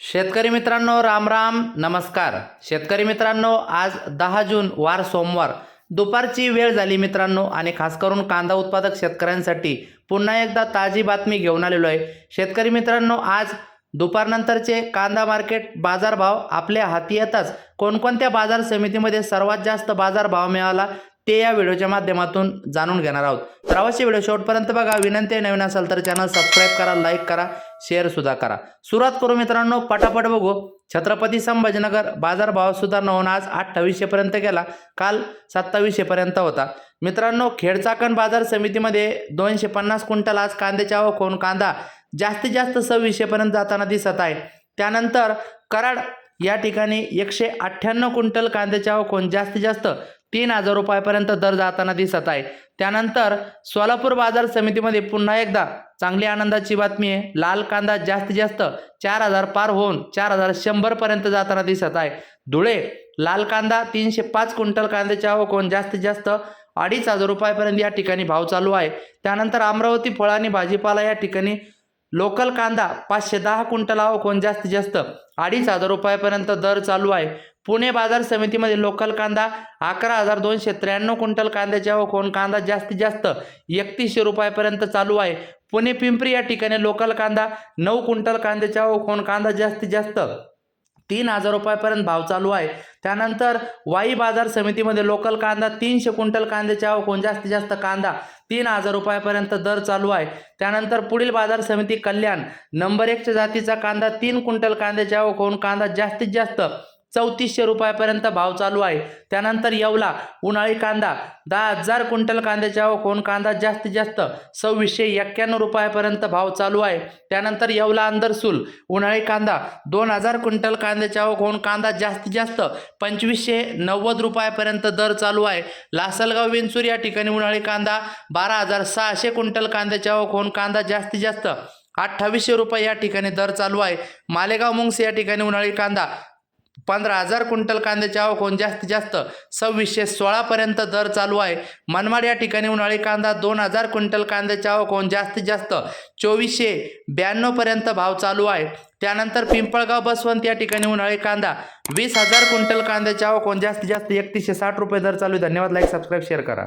शेतकरी मित्रांनो राम राम नमस्कार. शेतकरी मित्रांनो आज दहा जून वार सोमवार. दुपारची वेळ झाली मित्रांनो आणि खास करून कांदा उत्पादक शेतकऱ्यांसाठी पुन्हा एकदा ताजी बातमी घेऊन आलेलो आहे. शेतकरी मित्रांनो आज दुपारनंतरचे कांदा मार्केट बाजारभाव आपल्या हाती येताच कोणकोणत्या बाजार समितीमध्ये सर्वात जास्त बाजारभाव मिळाला? ते या व्हिडिओच्या माध्यमातून जाणून घेणार आहोत. तर अवश्य व्हिडिओ शेवटपर्यंत बघा. विनंती आहे नवीन असेल तर चॅनल सबस्क्राईब करा लाईक करा शेअर सुद्धा करा. सुरुवात करू मित्रांनो पटापट बघू. छत्रपती संभाजीनगर बाजारभाव सुधारणा होऊन आज अठ्ठावीसशेपर्यंत गेला. काल सत्तावीसशेपर्यंत होता. मित्रांनो खेडचाकण बाजार समितीमध्ये दोनशे पन्नास क्विंटल आज कांद्याच्या आवक होऊन कांदा जास्तीत जास्त सव्वीसशेपर्यंत जाताना दिसत आहे. त्यानंतर कराड या ठिकाणी एकशे अठ्ठ्याण्णव क्विंटल कांद्याच्या आवक होऊन जास्तीत जास्त तीन हजार रुपयापर्यंत दर जाताना दिसत आहे. त्यानंतर सोलापूर बाजार समितीमध्ये पुन्हा एकदा चांगली आनंदाची बातमी आहे. लाल कांदा जास्तीत जास्त चार हजार पार होऊन चार हजार शंभरपर्यंत जाताना दिसत आहे. धुळे लाल कांदा तीनशे पाच क्विंटल कांद्याच्या आवक होऊन जास्तीत जास्त अडीच हजार रुपयापर्यंत या ठिकाणी भाव चालू आहे. त्यानंतर अमरावती फळ आणि भाजीपाला या ठिकाणी लोकल कांदा पाचशे दहा क्विंटल आवक होऊन जास्तीत जास्त अडीच हजार रुपयापर्यंत दर चालू आहे. पुणे बाजार समितीमध्ये लोकल कांदा अकरा हजार दोनशे त्र्याण्णव क्विंटल कांद्याची आवक होऊन कांदा जास्तीत जास्त एकतीसशे रुपयापर्यंत चालू आहे. पुणे पिंपरी या ठिकाणी लोकल कांदा नऊ क्विंटल कांद्याची आवक होऊन कांदा जास्तीत जास्त तीन हजार रुपयापर्यंत भाव चालू आहे. त्यानंतर वाई बाजार समितीमध्ये लोकल कांदा तीनशे क्विंटल कांद्याची आवक होऊन जास्तीत जास्त कांदा तीन हजार रुपयापर्यंत दर चालू आहे. त्यानंतर पुढील बाजार समिती कल्याण नंबर एकच्या जातीचा कांदा तीन क्विंटल कांद्याची आवक होऊन कांदा जास्तीत जास्त चौतीसशे रुपयापर्यंत भाव चालू आहे. त्यानंतर येवला उन्हाळी कांदा दहा हजार क्विंटल कांद्याच्या कोण होऊन कांदा जास्तीत जास्त सव्वीसशे एक्क्याण्णव रुपयापर्यंत भाव चालू आहे. त्यानंतर येवला अंदरसूल उन्हाळी कांदा दोन हजार क्विंटल कांद्याच्या कोण होऊन कांदा जास्तीत जास्त पंचवीसशे नव्वद रुपयापर्यंत दर चालू आहे. लासलगाव विंचूर या ठिकाणी उन्हाळी कांदा बारा हजार सहाशे क्विंटल कांद्याच्या कोण होऊन कांदा जास्तीत जास्त अठ्ठावीसशे रुपये या ठिकाणी दर चालू आहे. मालेगाव मुंग्स या ठिकाणी उन्हाळी कांदा पंधरा हजार क्विंटल कांद्याची आवक होऊन जास्तीत जास्त? सव्वीसशे सोळापर्यंत दर चालू आहे. मनमाड या ठिकाणी उन्हाळी कांदा दोन हजार क्विंटल कांद्याची आवक होऊन जास्तीत जास्त? चोवीसशे ब्याण्णवपर्यंत भाव चालू आहे. त्यानंतर पिंपळगाव बसवंत या ठिकाणी उन्हाळी कांदा वीस हजार क्विंटल कांद्याची आवक होऊन जास्तीत जास्त? एकतीसशे साठ रुपये दर चालू आहे. धन्यवाद. लाईक सबस्क्राईब शेअर करा.